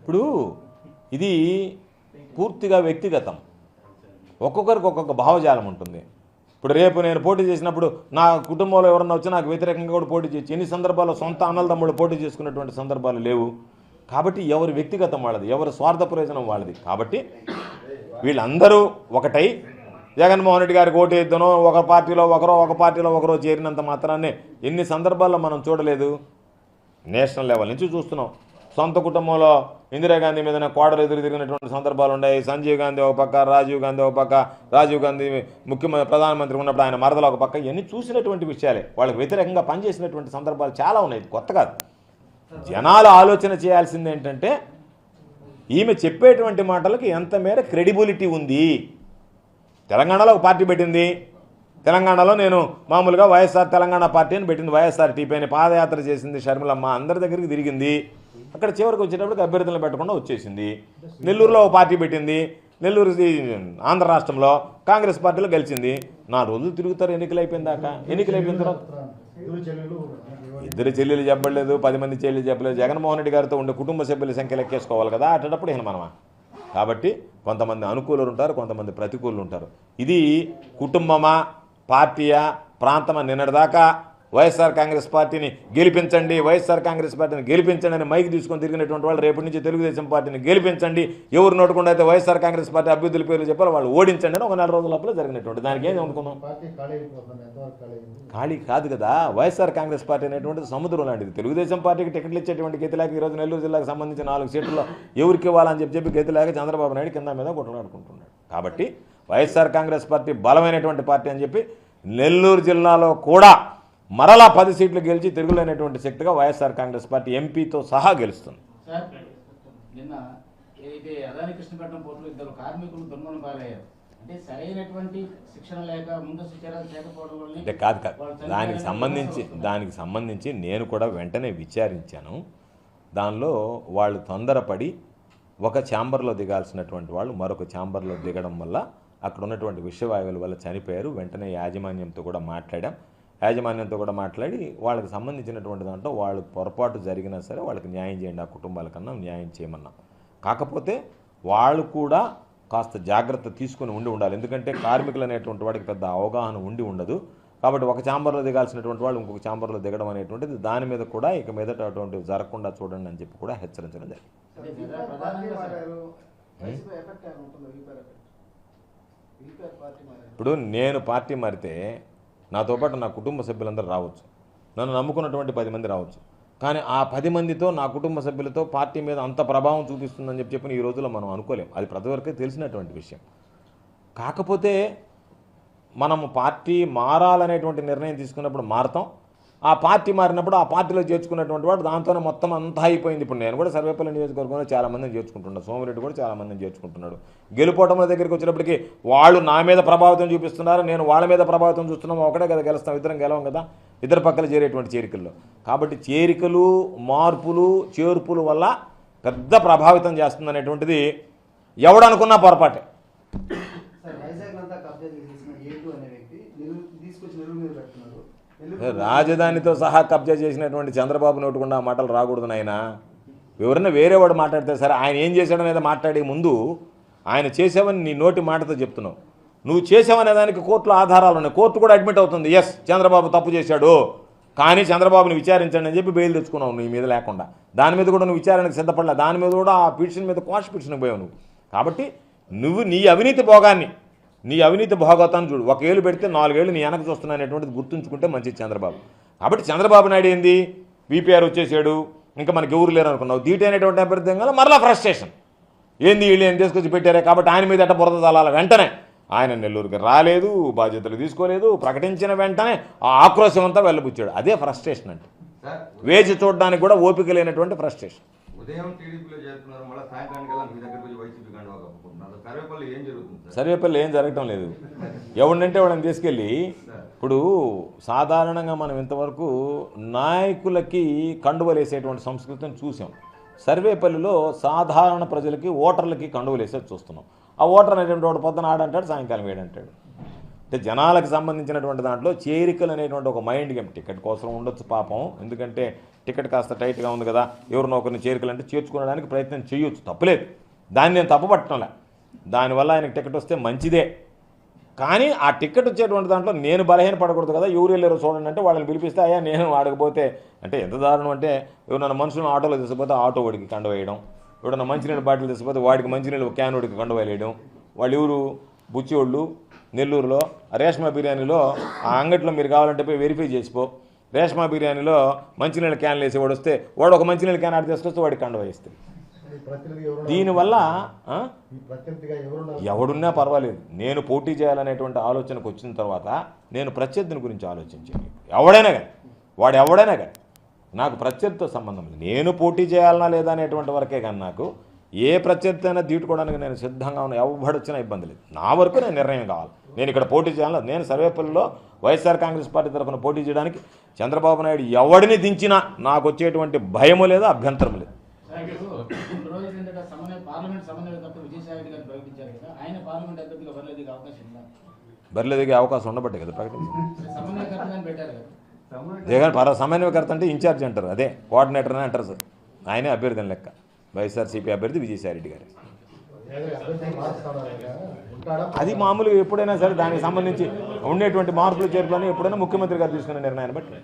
ఇప్పుడు ఇది పూర్తిగా వ్యక్తిగతం. ఒక్కొక్కరికి ఒక్కొక్క భావజాలం ఉంటుంది. ఇప్పుడు రేపు నేను పోటీ చేసినప్పుడు నా కుటుంబంలో ఎవరన్నా వచ్చి నాకు వ్యతిరేకంగా కూడా పోటీ చేయొచ్చు ఎన్ని సందర్భాల్లో సొంత అన్నల పోటీ చేసుకున్నటువంటి సందర్భాలు లేవు. కాబట్టి ఎవరి వ్యక్తిగతం వాళ్ళది ఎవరి స్వార్థ ప్రయోజనం వాళ్ళది. కాబట్టి వీళ్ళందరూ ఒకటై జగన్మోహన్ రెడ్డి గారికి ఓటు వేద్దానో ఒక పార్టీలో ఒకరో ఒక పార్టీలో ఒకరో చేరినంత మాత్రాన్ని ఎన్ని సందర్భాల్లో మనం చూడలేదు. నేషనల్ లెవెల్ నుంచి చూస్తున్నాం. సొంత కుటుంబంలో ఇందిరాగాంధీ మీద కోడలు ఎదురు తిరిగినటువంటి సందర్భాలు ఉన్నాయి. సంజీవ్ గాంధీ ఒక పక్క రాజీవ్ గాంధీ ఒక పక్క. రాజీవ్ గాంధీ ముఖ్యమంత్రి ప్రధానమంత్రి ఉన్నప్పుడు ఆయన మరదలు ఒక పక్క. ఇవన్నీ చూసినటువంటి విషయాలే. వాళ్ళకి వ్యతిరేకంగా పనిచేసినటువంటి సందర్భాలు చాలా ఉన్నాయి. కొత్త కాదు. జనాలు ఆలోచన చేయాల్సింది ఏంటంటే ఈమె చెప్పేటువంటి మాటలకు ఎంత మేర క్రెడిబిలిటీ ఉంది? తెలంగాణలో ఒక పార్టీ పెట్టింది. తెలంగాణలో నేను మామూలుగా వైఎస్ఆర్ తెలంగాణ పార్టీని పెట్టింది వైఎస్ఆర్ టీపీ పాదయాత్ర చేసింది షర్మిలమ్మ. అందరి దగ్గరికి తిరిగింది. అక్కడ చివరికి వచ్చేటప్పటికి అభ్యర్థులను పెట్టకుండా వచ్చేసింది. నెల్లూరులో ఒక పార్టీ పెట్టింది. నెల్లూరు ఆంధ్ర రాష్ట్రంలో కాంగ్రెస్ పార్టీలో గెలిచింది. నా రోజులు తిరుగుతారు ఎన్నికలు అయిపోయిన దాకా ఎన్నికలు అయిపోయిన తర్వాత ఇద్దరు చెల్లెలు చెప్పలేదు పది మంది చెల్లెలు చెప్పలేదు. జగన్మోహన్ రెడ్డి గారితో ఉండే కుటుంబ సభ్యుల సంఖ్య లెక్కేసుకోవాలి కదా అటప్పుడు ఈయన మనమా కాబట్టి కొంతమంది అనుకూలులు ఉంటారు కొంతమంది ప్రతికూలు ఉంటారు. ఇది కుటుంబమా పార్టీయా? ప్రాంతమా? నిన్నటిదాకా వైఎస్ఆర్ కాంగ్రెస్ పార్టీని గెలిపించండి వైఎస్ఆర్ కాంగ్రెస్ పార్టీని గెలిపించండి అని మైక్ తీసుకొని తిరిగినటువంటి వాళ్ళు రేపటి నుంచి తెలుగుదేశం పార్టీని గెలిపించండి. ఎవరు నోటకుండా అయితే వైఎస్ఆర్ కాంగ్రెస్ పార్టీ అభ్యర్థుల పేర్లు చెప్పాలి వాళ్ళు ఓడించండి అని ఒక నెల రోజుల లోపల జరిగినటువంటి దానికి ఏం అనుకుందాం? ఖాళీ కాదు కదా. వైఎస్ఆర్ కాంగ్రెస్ పార్టీ అనేటువంటిది సముద్రం లాంటిది. తెలుగుదేశం పార్టీకి టికెట్లు ఇచ్చేటువంటి గతిలాక ఈరోజు నెల్లూరు జిల్లాకు సంబంధించి నాలుగు సీట్లలో ఎవరికి ఇవ్వాలని చెప్పి చెప్పి గతిలాక చంద్రబాబు నాయుడు కింద మీద కొట్లాడుకుంటున్నాడు. కాబట్టి వైఎస్ఆర్ కాంగ్రెస్ పార్టీ బలమైనటువంటి పార్టీ అని చెప్పి నెల్లూరు జిల్లాలో కూడా మరలా పది సీట్లు గెలిచి తిరుగులేనటువంటి శక్తిగా వైఎస్ఆర్ కాంగ్రెస్ పార్టీ ఎంపీతో సహా గెలుస్తుంది. నిన్న ఏదైతే అదాని కృష్ణపట్నం పోర్టులో ఇద్దరు కార్మికులు పాలయ్యారు. అంటే కాదు కాదు. దానికి సంబంధించి దానికి సంబంధించి నేను కూడా వెంటనే విచారించాను. దానిలో వాళ్ళు తొందరపడి ఒక ఛాంబర్లో దిగాల్సినటువంటి వాళ్ళు మరొక ఛాంబర్లో దిగడం వల్ల అక్కడ ఉన్నటువంటి విషవాయువుల వల్ల చనిపోయారు. వెంటనే యాజమాన్యంతో కూడా మాట్లాడాం. యాజమాన్యంతో కూడా మాట్లాడి వాళ్ళకి సంబంధించినటువంటి దాంట్లో వాళ్ళు పొరపాటు జరిగినా సరే వాళ్ళకి న్యాయం చేయండి ఆ కుటుంబాలకన్నా న్యాయం చేయమన్నాం. కాకపోతే వాళ్ళు కూడా కాస్త జాగ్రత్త తీసుకుని ఉండి ఉండాలి. ఎందుకంటే కార్మికులు అనేటువంటి వాడికి పెద్ద అవగాహన ఉండి ఉండదు. కాబట్టి ఒక ఛాంబర్లో దిగాల్సినటువంటి వాళ్ళు ఇంకొక ఛాంబర్లో దిగడం అనేటువంటిది దాని మీద కూడా ఇక మీదట అటువంటివి జరగకుండా చూడండి అని చెప్పి కూడా హెచ్చరించడం జరిగింది. ఇప్పుడు నేను పార్టీ మారితే నాతో పాటు నా కుటుంబ సభ్యులందరూ రావచ్చు. నన్ను నమ్ముకున్నటువంటి పది మంది రావచ్చు. కానీ ఆ పది మందితో నా కుటుంబ సభ్యులతో పార్టీ మీద అంత ప్రభావం చూపిస్తుందని చెప్పి చెప్పిన ఈ రోజుల్లో మనం అనుకోలేం. అది ప్రతి వరకు తెలిసినటువంటి విషయం. కాకపోతే మనము పార్టీ మారాలనేటువంటి నిర్ణయం తీసుకున్నప్పుడు మారతాం. ఆ పార్టీ మారినప్పుడు ఆ పార్టీలో చేర్చుకున్నటువంటి వాడు దాంతోనే మొత్తం అంతా అయిపోయింది. ఇప్పుడు నేను కూడా సర్వేపల్లి నియోజకవర్గంలో చాలామందిని చేర్చుకుంటున్నాను సోమిరెడ్డి కూడా చాలామందిని చేర్చుకుంటున్నాడు. గెలుపోవటం దగ్గరికి వచ్చినప్పటికీ వాళ్ళు నా మీద ప్రభావితం చూపిస్తున్నారు? నేను వాళ్ళ మీద ప్రభావితం చూస్తున్నాము? ఒకటే కదా గెలుస్తాం ఇద్దరం గెలవం కదా? ఇద్దరు పక్కల చేరేటువంటి చేరికల్లో. కాబట్టి చేరికలు మార్పులు చేర్పులు వల్ల పెద్ద ప్రభావితం చేస్తుంది అనేటువంటిది ఎవడనుకున్నా పొరపాటే. వైజాగ్ అంతా కబ్జా చేసేసిన ఏటు అనే వ్యక్తి తీసుకొచ్చి మీద పెడుతున్నారు రాజధానితో సహా కబ్జా చేసినటువంటి చంద్రబాబు నోటుకుండా ఆ మాటలు రాకూడదు నాయన. ఎవరైనా వేరే వాడు మాట్లాడితే సరే ఆయన ఏం చేశాడు అనేది మాట్లాడే ముందు ఆయన చేసావని నీ నోటి మాటతో చెప్తున్నావు. నువ్వు చేసావనే దానికి కోర్టులో ఆధారాలు ఉన్నాయి. కోర్టు కూడా అడ్మిట్ అవుతుంది. ఎస్ చంద్రబాబు తప్పు చేశాడు. కానీ చంద్రబాబుని విచారించండి అని చెప్పి బెయిల్ తెచ్చుకున్నావు నీ మీద లేకుండా. దాని మీద కూడా నువ్వు విచారణకు సిద్ధపడలే. దాని మీద కూడా ఆ పిటిషన్ మీద క్వాష్ పిటిషన్ పోయావు నువ్వు. కాబట్టి నువ్వు నీ అవినీతి భోగాన్ని నీ అవినీతి భోగవతాన్ని చూడు. ఒక ఏళ్ళు పెడితే నాలుగేళ్ళు నీ వెనక చూస్తున్నా అనేటువంటిది గుర్తుంచుకుంటే మంచిది చంద్రబాబు. కాబట్టి చంద్రబాబు నాయుడు ఏంది? బీపీఆర్ వచ్చేసాడు. ఇంకా మనకి ఎవరు లేరు అనుకున్నావు దీటి అనేటువంటి అభ్యర్థి వల్ల మరలా ఫ్రస్ట్రేషన్ ఏంది వీళ్ళు ఏం తీసుకొచ్చి పెట్టారే? కాబట్టి ఆయన మీద ఎట్ట బురద తలాల వెంటనే. ఆయన నెల్లూరుకి రాలేదు బాధ్యతలు తీసుకోలేదు. ప్రకటించిన వెంటనే ఆ ఆక్రోశం అంతా వెళ్ళబుచ్చాడు. అదే ఫ్రస్ట్రేషన్ అంటే. వేచి చూడడానికి కూడా ఓపిక లేనటువంటి ఫ్రస్ట్రేషన్ ఉదయం టీడీపీలో చేస్తున్నారు మళ్ళీ సాయంత్రానికి మీ వైసీపీ కండువా కప్పుకుంటున్నారు. సర్వేపల్లి ఏం జరుగుతుంది సార్? సర్వేపల్లి ఏం జరగటం లేదు. ఎవడంటే వాళ్ళని తీసుకెళ్ళి ఇప్పుడు సాధారణంగా మనం ఇంతవరకు నాయకులకి కండువలు వేసేటువంటి సంస్కృతిని చూసాం. సర్వేపల్లిలో సాధారణ ప్రజలకి ఓటర్లకి కండువలు వేసేది చూస్తున్నాం. ఆ ఓటర్ అనేటువంటి వాడు పొద్దున ఆడంటాడు సాయంకాలం ఏడంటాడు. అంటే జనాలకు సంబంధించినటువంటి దాంట్లో చేరికలు అనేటువంటి ఒక మైండ్ గేమ్ టికెట్ కోసం ఉండొచ్చు పాపం. ఎందుకంటే టికెట్ కాస్త టైట్గా ఉంది కదా ఎవరినో ఒకరిని చేరికలు అంటే చేర్చుకోవడానికి ప్రయత్నం చేయొచ్చు. తప్పులేదు. దాన్ని నేను తప్పుపట్టడంలే. దానివల్ల ఆయనకి టికెట్ వస్తే మంచిదే. కానీ ఆ టికెట్ వచ్చేటువంటి దాంట్లో నేను బలహీన పడకూడదు కదా ఎవరు వెళ్ళారో చూడండి అంటే వాళ్ళని పిలిపిస్తే అయ్యా నేను ఆడకపోతే అంటే ఎంత దారుణం అంటే ఎవరన్నా మనుషులను ఆటోలో తీసుకుపోతే ఆటో వాడికి కండవేయడం ఎవడన్నా మంచినీళ్ళ బాటిల్ తీసుకుపోతే వాడికి మంచినీళ్ళు క్యాన్ వాడికి కండ వాళ్ళు ఎవరు? బుచ్చివాళ్ళు నెల్లూరులో రేష్మా బిర్యానీలో ఆ అంగట్లో మీరు కావాలంటే పోయి వెరిఫై చేసిపో. రేష్మా బిర్యానీలో మంచినీళ్ళ క్యాన్లు వేసి వాడు వస్తే వాడు ఒక మంచినీళ్ళ క్యాన్ ఆడి తీసుకొస్తే వాడికి కండ వేస్తుంది దీనివల్ల ఎవడున్నా పర్వాలేదు. నేను పోటీ చేయాలనేటువంటి ఆలోచనకు వచ్చిన తర్వాత నేను ప్రత్యర్థిని గురించి ఆలోచించాను. ఎవడైనా కానీ వాడు ఎవడైనా కానీ నాకు ప్రత్యర్థితో సంబంధం లేదు. నేను పోటీ చేయాలనా లేదా అనేటువంటి వరకే కానీ నాకు ఏ ప్రత్యర్థి అయినా దీటుకోవడానికి నేను సిద్ధంగా ఉన్నా. ఎవడొచ్చినా ఇబ్బంది లేదు. నా వరకు నేను నిర్ణయం కావాలి. నేను ఇక్కడ పోటీ చేయాలని లేదు. నేను సర్వేపల్లిలో వైఎస్ఆర్ కాంగ్రెస్ పార్టీ తరఫున పోటీ చేయడానికి చంద్రబాబు నాయుడు ఎవడిని దించినా నాకు వచ్చేటువంటి భయము లేదు అభ్యంతరం లేదు. సార్, ఇప్పుడు రెండు రోజుల కిందట సమన్వయ పార్లమెంట్ సమన్వయకర్త విజయసాయి రెడ్డి గారు ప్రకటించారు కదా. ఆయన పార్లమెంట్ అభ్యర్థిగా బరిలో దిగే అవకాశం ఉండబట్టే కదా ప్రకటించింది. సమన్వయకర్తగా పెట్టారు కదా. జగన్ పర సమన్వయకర్త అంటే ఇన్ఛార్జ్ అంటారు. అదే కోఆర్డినేటర్ అని అంటారు సార్. ఆయనే అభ్యర్థి అని లెక్క. వైఎస్ఆర్సీపీ అభ్యర్థి విజయసాయిరెడ్డి గారు. అది మామూలుగా ఎప్పుడైనా సరే దానికి సంబంధించి ఉండేటువంటి మార్పులు చేర్పులను ఎప్పుడైనా ముఖ్యమంత్రి గారు తీసుకున్న నిర్ణయాన్ని బట్టి.